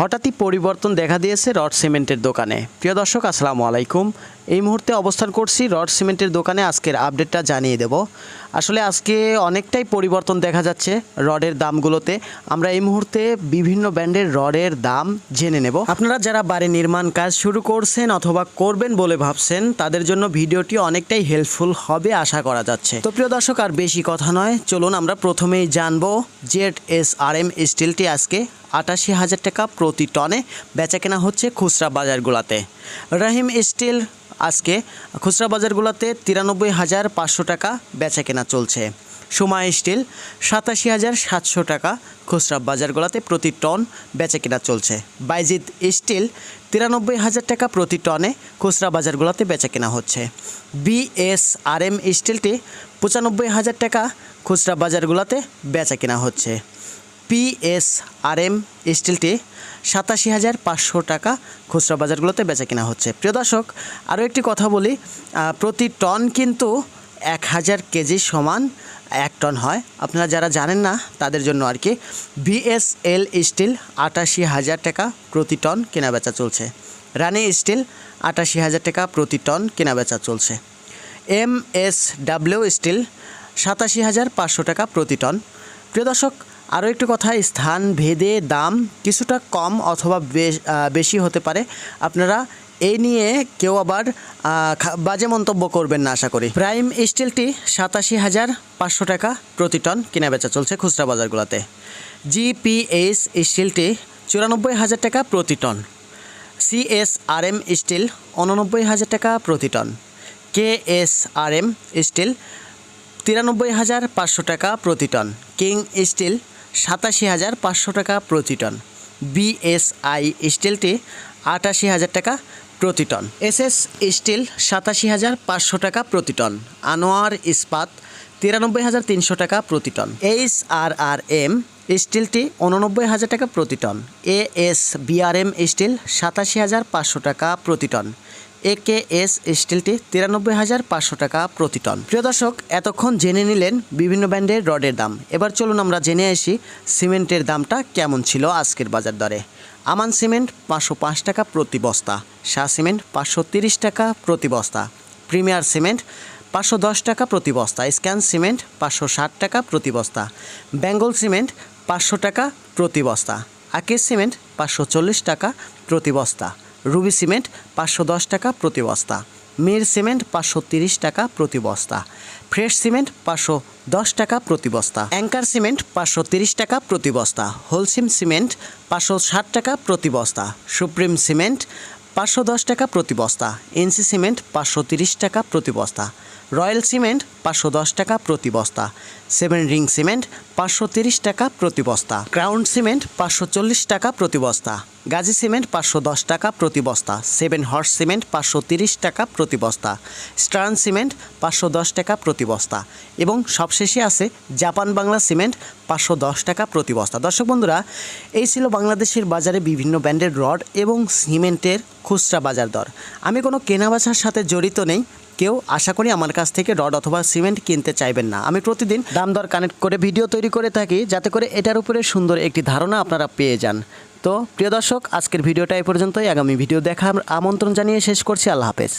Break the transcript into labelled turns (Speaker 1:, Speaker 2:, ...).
Speaker 1: হঠাৎই পরিবর্তন দেখা দিয়েছে রড সিমেন্টের দোকানে। প্রিয় দর্শক আসসালামু আলাইকুম। এই মুহূর্তে অবস্থান করছি রড সিমেন্টের দোকানে। আজকের আপডেটটা জানিয়ে দেব। আসলে আজকে অনেকটাই পরিবর্তন দেখা যাচ্ছে রডের দামগুলোতে। আমরা এই মুহূর্তে বিভিন্ন ব্র্যান্ডের রডের দাম জেনে নেব। আপনারা যারা বাড়ি নির্মাণ কাজ শুরু করছেন অথবা করবেন বলে ভাবছেন, তাদের জন্য ভিডিওটি অনেকটাই হেল্পফুল হবে আশা করা যাচ্ছে। তো প্রিয় দর্শক, আর বেশি কথা নয়, চলুন আমরা প্রথমেই জানব জেড এস আর এম স্টিলটি আজকে আটাশি হাজার টাকা প্রতি টনে বেচা কেনা হচ্ছে খুচরা বাজারগুলোতে। রাহিম স্টিল খুচরা বাজারগুলোতে তিরানব্বই হাজার পাঁচশো টাকা বেচা কেনা চলছে। সুমা স্টিল সাতাশি হাজার সাতশো টাকা খুচরা বাজারগুলোতে প্রতি টন বেচা কেনা চলছে। বাইজিৎ স্টিল তিরানব্বই হাজার টাকা প্রতি টনে খুচরা বাজারগুলোতে বেচা কেনা হচ্ছে। বিএসআরএম স্টিলটি পঁচানব্বই হাজার টাকা খুচরা বাজারগুলোতে বেচা কেনা হচ্ছে। পিএসআরএম স্টিলটি সাতাশি হাজার পাঁচশো টাকা খুচরা বাজারগুলোতে বেচা কেনা হচ্ছে। প্রিয় দর্শক, আরও একটি কথা বলি প্রতি টন কিন্তু এক হাজার কেজি সমান এক টন হয়। আপনারা যারা জানেন না, তাদের জন্য আর কি, বিএসএল স্টিল আটাশি হাজার টাকা প্রতি টন কেনা বেচা চলছে। রানি স্টিল আটাশি হাজার টাকা প্রতি টন কেনা বেচা চলছে। এম এস ডাব্লিউ স্টিল সাতাশি হাজার পাঁচশো টাকা প্রতি টন। প্রিয় দর্শক আরও একটি কথা, স্থান, ভেদে, দাম কিছুটা কম অথবা বেশ- হতে পারে। আপনারা এই নিয়ে কেউ আবার বাজে মন্তব্য করবেন না, আশা করি। প্রাইম স্টিলটি সাতাশি হাজার পাঁচশো টাকা প্রতি টন কেনা বেচা চলছে খুচরা বাজারগুলোতে। জিপিএস স্টিলটি চুরানব্বই হাজার টাকা প্রতি টন। সিএসআরএম স্টিল উননব্বই হাজার টাকা প্রতি টন। কেএসআরএম স্টিল তিরানব্বই হাজার পাঁচশো টাকা প্রতি টন। কিং স্টিল সাতাশি হাজার পাঁচশো টাকা প্রতি টন। বিএসআই স্টিলটি আটাশি হাজার টাকা প্রতি টন। এসএস স্টিল সাতাশি হাজার পাঁচশো টাকা প্রতি টন। আনোয়ার ইস্পাত তিরানব্বই হাজার তিনশো টাকা প্রতি ton. H R R M স্টিলটি উননব্বই হাজার টাকা প্রতি ton. A S BRM steel সাতাশি হাজার পাঁচশো টাকা প্রতি টন। একে এস স্টিলটি তিরানব্বই হাজার পাঁচশো টাকা প্রতি টন। প্রিয় দর্শক, এতক্ষণ জেনে নিলেন বিভিন্ন ব্র্যান্ডের রডের দাম। এবার চলুন আমরা জেনে আসি সিমেন্টের দামটা কেমন ছিল আজকের বাজার দরে। আমান সিমেন্ট পাঁচশো পাঁচ টাকা প্রতি বস্তা, শাহ সিমেন্ট পাঁচশো তিরিশ টাকা প্রতি বস্তা, প্রিমিয়ার সিমেন্ট পাঁচশো দশ টাকা প্রতি বস্তা, স্ক্যান সিমেন্ট পাঁচশো ষাট টাকা প্রতি বস্তা, বেঙ্গল সিমেন্ট পাঁচশো টাকা প্রতি বস্তা আকিস সিমেন্ট পাঁচশো চল্লিশ টাকা প্রতি বস্তা রুবি সিমেন্ট পাঁচশো দশ টাকা প্রতি বস্তা। মির সিমেন্ট পাঁচশো তিরিশ টাকা প্রতি বস্তা। ফ্রেশ সিমেন্ট পাঁচশো দশ টাকা প্রতি বস্তা। অ্যাঙ্কার সিমেন্ট পাঁচশো তিরিশ টাকা প্রতি বস্তা। হোলসিম সিমেন্ট পাঁচশো ষাট টাকা প্রতি বস্তা। সুপ্রিম সিমেন্ট পাঁচশো দশ টাকা প্রতি বস্তা, এনসি সিমেন্ট পাঁচশো তিরিশ টাকা প্রতি বস্তা, রয়্যাল সিমেন্ট পাঁচশো দশ টাকা প্রতি বস্তা, সেভেন রিং সিমেন্ট পাঁচশো তিরিশ টাকা প্রতি বস্তা, ক্রাউন সিমেন্ট পাঁচশো চল্লিশ টাকা প্রতি বস্তা, গাজী সিমেন্ট পাঁচশো দশ টাকা প্রতি বস্তা, সেভেন হর্স সিমেন্ট পাঁচশো তিরিশ টাকা প্রতি বস্তা, স্টার্ন সিমেন্ট পাঁচশো দশ টাকা প্রতি বস্তা এবং সবশেষে আছে জাপান বাংলা সিমেন্ট পাঁচশো দশ টাকা প্রতি বস্তা। দর্শক বন্ধুরা, এই ছিল বাংলাদেশের বাজারে বিভিন্ন ব্র্যান্ডের রড এবং সিমেন্টের খুচরা বাজার দর। আমি কোনো কেনাবেচার সাথে জড়িত নেই। কেউ আশা করি আমার কাছ থেকে রড অথবা সিমেন্ট কিনতে চাইবেন না। আমি প্রতিদিন দাম দর কানেক্ট করে ভিডিও তৈরি করে থাকি, যাতে করে এটার উপরে সুন্দর একটি ধারণা আপনারা পেয়ে যান। তো, প্রিয় দর্শক, আজকের ভিডিওটা এই পর্যন্তই। আগামী ভিডিও দেখার আমন্ত্রণ জানিয়ে শেষ করছি। আল্লাহ হাফেজ।